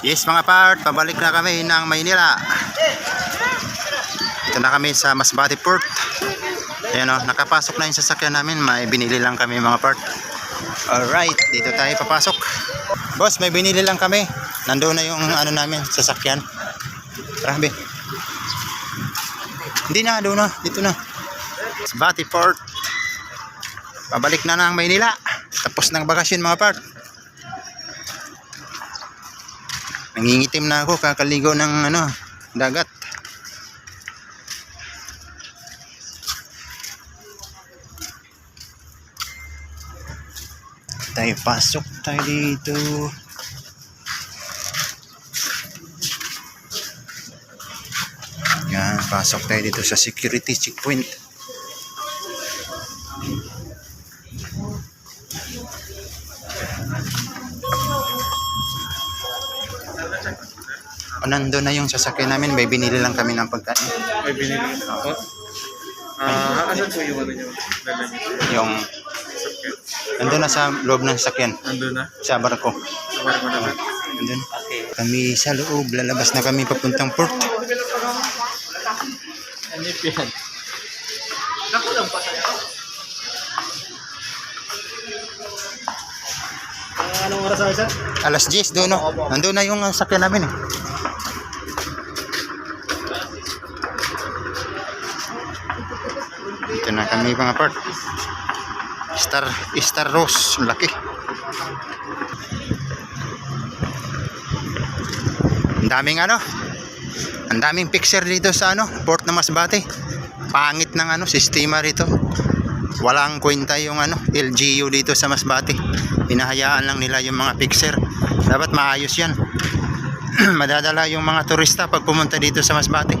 Yes mga part, pabalik na kami ng Maynila. Ito na kami sa Masbate Port. Ayan o, nakapasok na yung sasakyan namin. May binili lang kami mga part. Alright, dito tayo papasok. Boss, may binili lang kami. Nandoon na yung ano namin, sasakyan. Grabe. Hindi na, doon na. Dito na. Masbate Port. Pabalik na ng Maynila. Tapos ng bakasyon mga part. Nangingitim na ako kakaligo ng ano, dagat. Tayo pasok tayo dito. Yan, pasok tayo dito sa security checkpoint. O, nandun na yung sasakyan namin, may binili lang kami ng pagkain. May binili ako. Ah, asan po yung ano nyo? Dala nyo? Yung, Sakyan. nandun na sa loob ng sasakyan, Nandun na. sa barko. Sabar mo naman. Nandun. Kami sa loob, lalabas na kami papuntang port. Ano yan? Anong oras sir? Alas 10 doon, no? Nandun na yung uh, sasakyan namin, eh. Dito na kami mga part. Star, Star Rose, ang laki. Ang daming ano, ang daming picture dito sa ano, port na Masbate. Pangit ng ano, sistema rito. Walang kwenta yung ano, LGU dito sa Masbate. Pinahayaan lang nila yung mga picture. Dapat maayos yan. Madadala yung mga turista pag pumunta dito sa Masbate.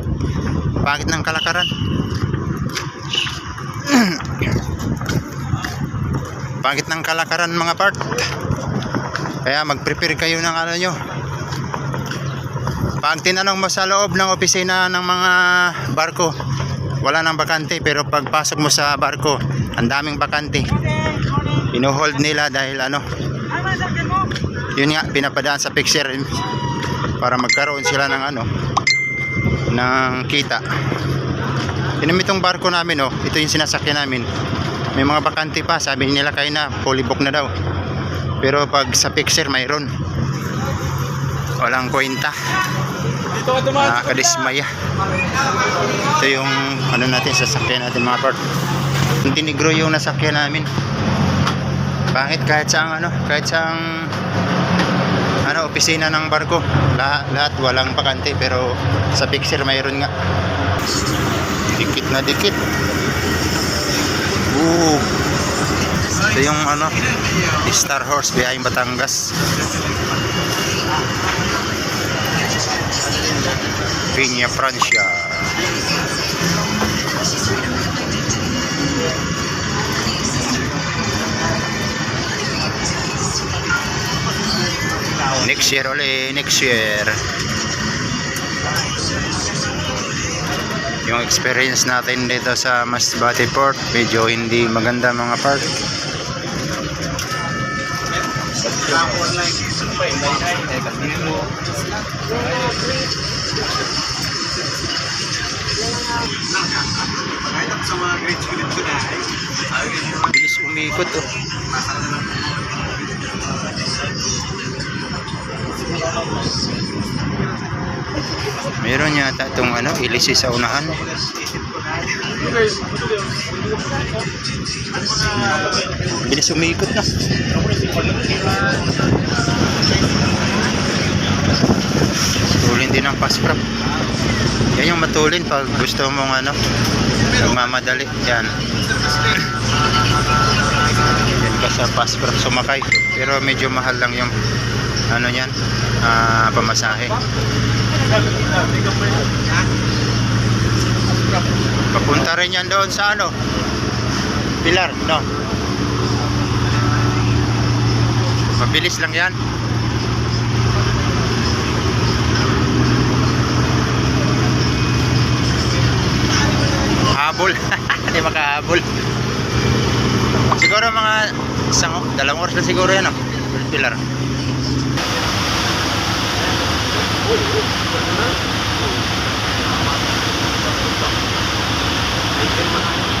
Pangit ng kalakaran. Pangit ng kalakaran mga part. Kaya mag-prepare kayo ng ano nyo. Pag tinanong mo sa loob ng opisina ng mga barko, wala nang bakante pero pagpasok mo sa barko, ang daming bakante. Pinuhold nila dahil ano, yun nga, pinapadaan sa picture para magkaroon sila ng ano, ng kita. Yun itong barko namin, oh, ito yung sinasakyan namin. May mga bakante pa, sabi nila kayo na, fully book na daw. Pero pag sa picture, mayroon. Walang kwenta. Nakakadismaya. Ito yung ano natin, sasakyan natin mga part. Yung tinigro yung nasakyan namin. Pangit kahit sa ano, kahit sa ano, opisina ng barko. Lahat, lahat walang bakante pero sa picture mayroon nga. Dikit na dikit. Oo. Ito yung ano, Star Horse biyahing Batangas. Piña Francia. Next year ulit, next year. Yung experience natin dito sa Masbate Port, medyo hindi maganda mga part. Bilis umikot oh. Meron yata itong ano, ilisi sa unahan. Bilis umikot na. Tulin din ang pasprap. Yan yung matulin pag gusto mong ano, mamadali. Yan. Yan ka sa pasprap sumakay. Pero medyo mahal lang yung ano yan, ah, pamasahe. Papunta rin yan doon sa ano? Pilar, no? Mabilis lang yan. Habol. Hindi makahabol. Siguro mga isang, dalawang oras na siguro yan, no? Pilar. Thank you.